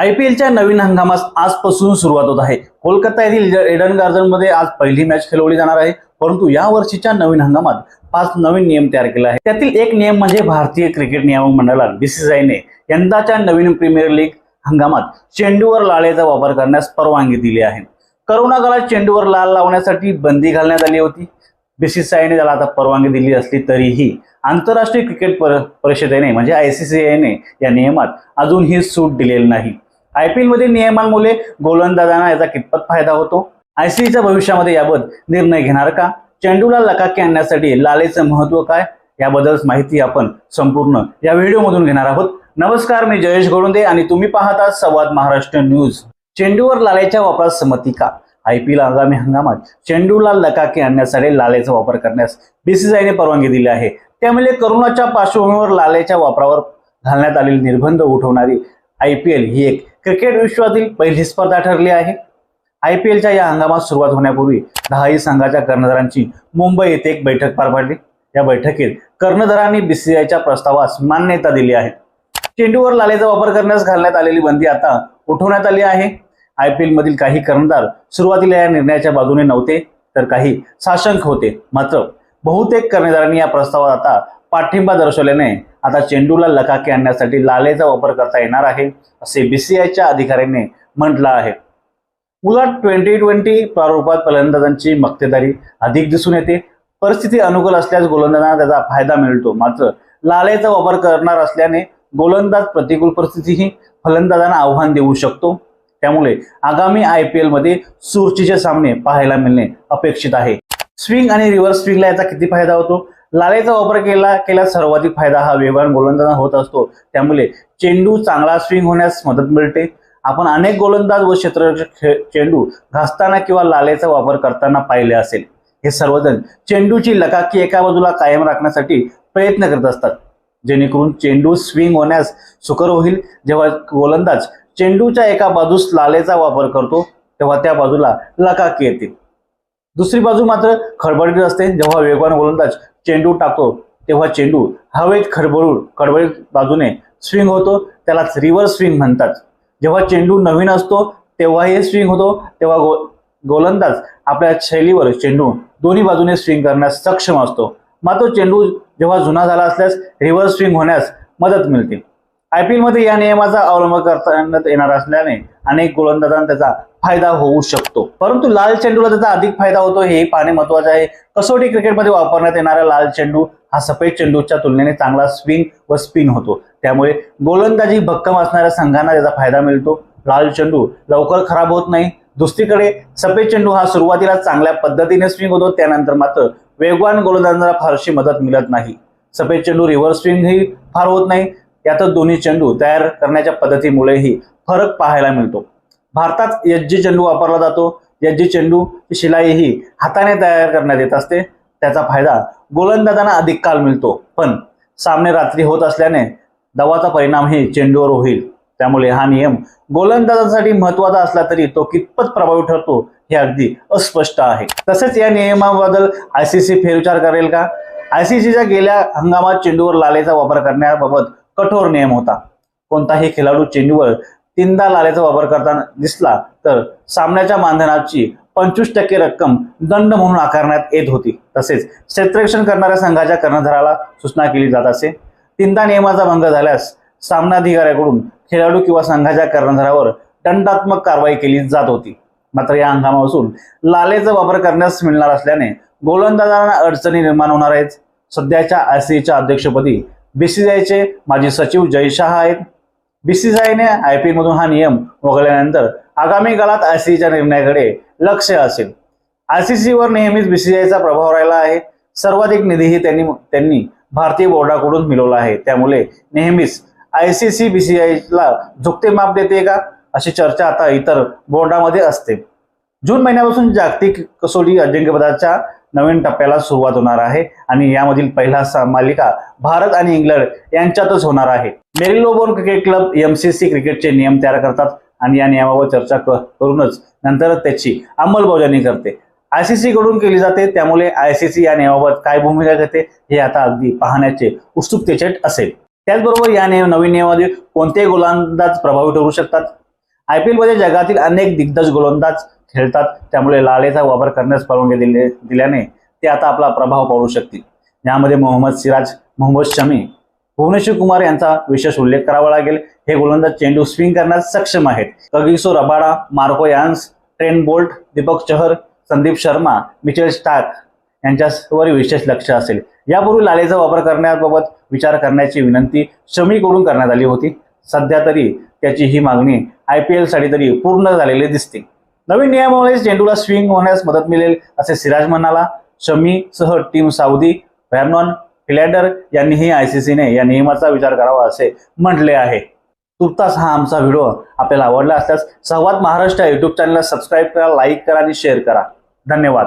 I P एलच्या नवीन हंगामास आजपासून सुरुवात होत आहे. कोलकाता येथील एडन गार्डनमध्ये आज पहिली मॅच खेळवली जाणार आहे. परंतु या वर्षीच्या नवीन हंगामात पाच नवीन नियम तयार केले आहे त्यातील एक नियम म्हणजे भारतीय क्रिकेट नियामक मंडळात बीसीसीआयने यंदाच्या नवीन प्रीमियर लीग हंगामात चेंडूवर लाळेचा वापर करण्यास परवानगी दिली आहे. करोना काळात चेंडूवर लाल लावण्यासाठी बंदी घालण्यात आली होती. बीसीसीआयने त्याला आता परवानगी दिली असली तरीही आंतरराष्ट्रीय क्रिकेट पर- परिषदेने म्हणजे आयसीसीआयने या नियमात अजूनही सूट दिलेली नाही. आय पी एलमध्ये नियमांमुळे गोलंदाजांना याचा कितपत फायदा होतो? आयसीसीच्या भविष्यामध्ये याबाबत निर्णय घेणार का? चेंडूला लकाकी आणण्यासाठी लालेचं महत्त्व काय? याबद्दलच माहिती आपण संपूर्ण या व्हिडिओमधून घेणार आहोत. नमस्कार मी जयेश गोडुंदे आणि तुम्ही पाहत आहात संवाद महाराष्ट्र न्यूज. चेंडूवर लालेच्या वापरात संमती का? आय पी एल आगामी हंगामात चेंडूला लकाकी आणण्यासाठी लालेचा वापर करण्यास बीसीसीआयने परवानगी दिली आहे. त्यामुळे करोनाच्या पार्श्वभूमीवर लालेच्या वापरावर घालण्यात आलेले निर्बंध उठवणारी आय पी एल ही एक क्रिकेट विश्वातील पहिली स्पर्धा ठरली आहे. आय पी एलच्या या हंगामात सुरुवात होण्यापूर्वी दहाही संघाच्या कर्णधारांची मुंबई येथे एक बैठक पार पडली. या बैठकीत कर्णधारांनी बीसीसीआयच्या प्रस्तावास मान्यता दिली आहे. चेंडूवर लालेचा वापर करण्यास घालण्यात आलेली बंदी आता उठवण्यात आली आहे. आय पी एलमधील काही कर्णधार सुरुवातीला या निर्णयाच्या बाजूने नव्हते तर काही साशंक होते. मात्र बहुतेक कर्णधारांनी या प्रस्तावात आता पाठिंबा दर्शवल्याने आता चेंडूला लकाकी आणण्यासाठी लालेचा वापर करता येणार आहे असे बीसीआयच्या अधिकाऱ्यांनी म्हटलं आहे. उलट ट्वेंटी ट्वेंटी प्रारूपात फलंदाजांची मक्तेदारी अधिक दिसून येते. परिस्थिती अनुकूल असल्यास गोलंदाजांना त्याचा फायदा मिळतो. मात्र लालेचा वापर करणार असल्याने गोलंदाज प्रतिकूल परिस्थितीही फलंदाजांना आव्हान देऊ शकतो. त्यामुळे आगामी आय पी एलमध्ये सुरचीचे सामने पाहायला मिळणे अपेक्षित आहे. स्विंग आणि रिव्हर्स स्विंगला याचा किती फायदा होतो? लालेचा वापर केला केल्यास सर्वाधिक फायदा हा वेगवान गोलंदाज होत असतो. त्यामुळे चेंडू चांगला स्विंग होण्यास मदत मिळते. आपण अनेक गोलंदाज व क्षेत्ररक्षक चेंडू घासताना किंवा लालेचा वापर करताना पाहिले असेल. हे सर्वजण चेंडूची लकाकी एका बाजूला कायम राखण्यासाठी प्रयत्न करत असतात. जेणेकरून चेंडू स्विंग होण्यास सुकर होईल. जेव्हा गोलंदाज चेंडूच्या एका बाजूस लालेचा वापर करतो तेव्हा त्या बाजूला लकाकी येते. दुसरी बाजू मात्र खडबडीत असते. जेव्हा वेगवान गोलंदाज चेंडू टाकतो तेव्हा चेंडू हवेत खडबडून खडबडीत बाजूने स्विंग होतो. त्यालाच रिव्हर्स स्विंग म्हणतात. जेव्हा चेंडू नवीन असतो तेव्हाही स्विंग होतो. तेव्हा गो गोलंदाज आपल्या शैलीवर चेंडू दोन्ही बाजूने स्विंग करण्यास सक्षम असतो. मात्र चेंडू जेव्हा जुना झाला असल्यास रिव्हर्स स्विंग होण्यास मदत मिळते. आयपीएलमध्ये या नियमाचा अवलंब करता येणार असल्याने अनेक गोलंदाजांना त्याचा फायदा होऊ शकतो. परंतु लाल चेंडूला त्याचा अधिक फायदा होतो हे पाहणे महत्त्वाचे आहे. कसोटी क्रिकेटमध्ये वापरण्यात येणारा लाल चेंडू हा सफेद चेंडूच्या तुलनेने चांगला स्विंग व स्पिन होतो. त्यामुळे गोलंदाजी भक्कम असणाऱ्या संघांना त्याचा फायदा मिळतो. लाल चेंडू लवकर खराब होत नाही. दुसरीकडे सफेद चेंडू हा सुरुवातीला चांगल्या पद्धतीने स्विंग होतो. त्यानंतर मात्र वेगवान गोलंदाजांना फारशी मदत मिळत नाही. सफेद चेंडू रिव्हर्स स्विंगही फार होत नाही. यातच दोन्ही चेंडू तयार करण्याच्या पद्धतीमुळेही फरक पाहायला मिळतो. भारतात यज्जी चेंडू वापरला जातो. यज्जी चेंडू शिलाई ही हाताने तयार करण्यात येत असते. त्याचा फायदा गोलंदाजांना अधिक काल मिळतो. पण सामने रात्री होत असल्याने दवाचा परिणामही चेंडूवर होईल. त्यामुळे हा नियम गोलंदाजांसाठी महत्त्वाचा असला तरी तो कितपत प्रभावी ठरतो हे अगदी अस्पष्ट आहे. तसेच या नियमाबद्दल आयसीसी फेरविचार करेल का? आयसीसीच्या गेल्या हंगामात चेंडूवर लालेचा वापर करण्याबाबत कठोर नियम होता. कोणताही खेळाडू चेंडूवर तीनदा लालेचा वापर करताना दिसला तर सामन्याच्या मानधनाची पंचवीस टक्के रक्कम दंड म्हणून आकारण्यात येत होती. तसेच क्षेत्ररक्षण करणाऱ्या संघाच्या कर्णधाराला सूचना केली जात असे. तीनदा नियमाचा भंग झाल्यास सामनाधिकाऱ्याकडून खेळाडू किंवा संघाच्या कर्णधारावर दंडात्मक कारवाई केली जात होती. मात्र या हंगामापासून लालेचा वापर करण्यास मिळणार असल्याने गोलंदाजांना अडचणी निर्माण होणार आहेत. सध्याच्या आयसीसीच्या अध्यक्षपदी बीसीसीआयचे माजी सचिव जय शहा आहेत. बीसीसीआयने आय पी मधून हा नियम वगळल्यानंतर आगामी काळात आयसीसीच्या निर्णयाकडे लक्ष असेल. आयसीसीवर नेहमीच बीसीसीआयचा प्रभाव राहिला आहे. सर्वाधिक निधीही त्यांनी त्यांनी भारतीय बोर्डाकडून मिळवला आहे. त्यामुळे नेहमीच आयसीसी बीसीसीआयला झुकते माप देते का? अशी चर्चा आता इतर बोर्डामध्ये असते. जून महिन्यापासून जागतिक कसोटी अजिंक्यपदाच्या नवीन टप्प्याला सुरुवात होणार आहे आणि यामधील पहिला सा- मालिका भारत आणि इंग्लंड यांच्यातच होणार आहे. मेरिलोबोन क्रिकेट क्लब एमसीसी क्रिकेटचे नियम तयार करतात आणि या नियमावर चर्चा करूनच नंतर त्याची अंमलबजावणी करते. आयसीसी कडून केली जाते त्यामुळे आयसीसी या नियमाबाबत काय भूमिका घेते हे आता अगदी पाहण्याचे उत्सुकतेचे असेल. त्याचबरोबर या नियम नवीन नियमामध्ये कोणते गोलंदाज प्रभावी ठरू शकतात? आय पी एलमध्ये जगातील अनेक दिग्गज गोलंदाज खेळतात. त्यामुळे लालेचा वापर करण्यास परवानगी दिले दिल्याने ते आता आपला प्रभाव पाडू शकतील. यामध्ये मोहम्मद सिराज मोहम्मद शमी भुवनेश्वर कुमार यांचा विशेष उल्लेख करावा लागेल. हे गोलंदाज चेंडू स्विंग करण्यास सक्षम आहेत. Kagiso Rabada Marco Jansen Trent Boult Deepak Chahar Sandeep Sharma Mitchell Starc यांच्यावर विशेष लक्ष असेल. यापूर्वी लालेचा वापर करण्याबाबत विचार करण्याची विनंती शमीकडून करण्यात आली होती. सध्या तरी त्याची ही मागणी आय पी एलसाठी तरी पूर्ण झालेली दिसते. नवीन नियमामुळे चेंडूला स्विंग होण्यास मदत मिळेल असे सिराज म्हणाला. शमी सह टीम साऊदी व्हॅर्नॉन फिलॅडर यांनीही आयसीसीने या नियमाचा विचार करावा असे म्हटले आहे. तुर्तास हा आमचा व्हिडिओ आपल्याला आवडला असल्यास संवाद महाराष्ट्र युट्यूब चॅनलला सबस्क्राईब करा लाईक करा आणि शेअर करा. धन्यवाद.